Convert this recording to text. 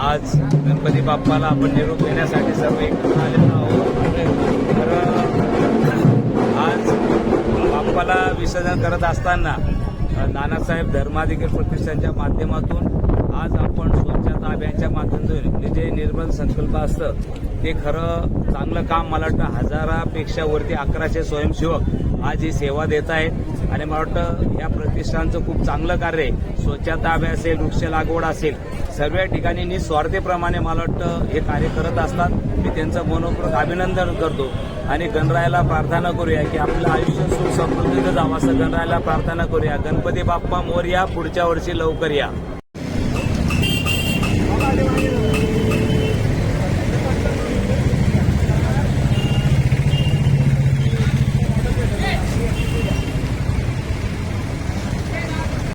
आज गणपती बाप्पाला आपण निरोप देण्यासाठी सर्व एकत्र आलेलो आहोत. तर आज बाप्पाला विसर्जन करत असताना नानासाहेब धर्माधिकारी प्रतिष्ठानच्या माध्यमातून आज आपण स्वच्छ अभियानच्या माध्यमातून जे निर्बंध संकल्प असतं ते खरं चांगलं काम मला वाटतं हजारापेक्षा वरती अकराशे स्वयंसेवक आज ही सेवा देत आहेत. आणि मला वाटतं या प्रतिष्ठानचं खूप चांगलं कार्य आहे. स्वच्छता असेल वृक्ष लागवड असेल सर्व ठिकाणी निस्वार्थीप्रमाणे मला वाटतं हे कार्य करत असतात. मी त्यांचं मनोपूर्वक अभिनंदन करतो. आणि गणरायाला प्रार्थना करूया की आपलं आयुष्य सुसमृद्धीचं जावं असं गणरायाला प्रार्थना करूया. गणपती बाप्पा मोर्या पुढच्या वर्षी लवकर या.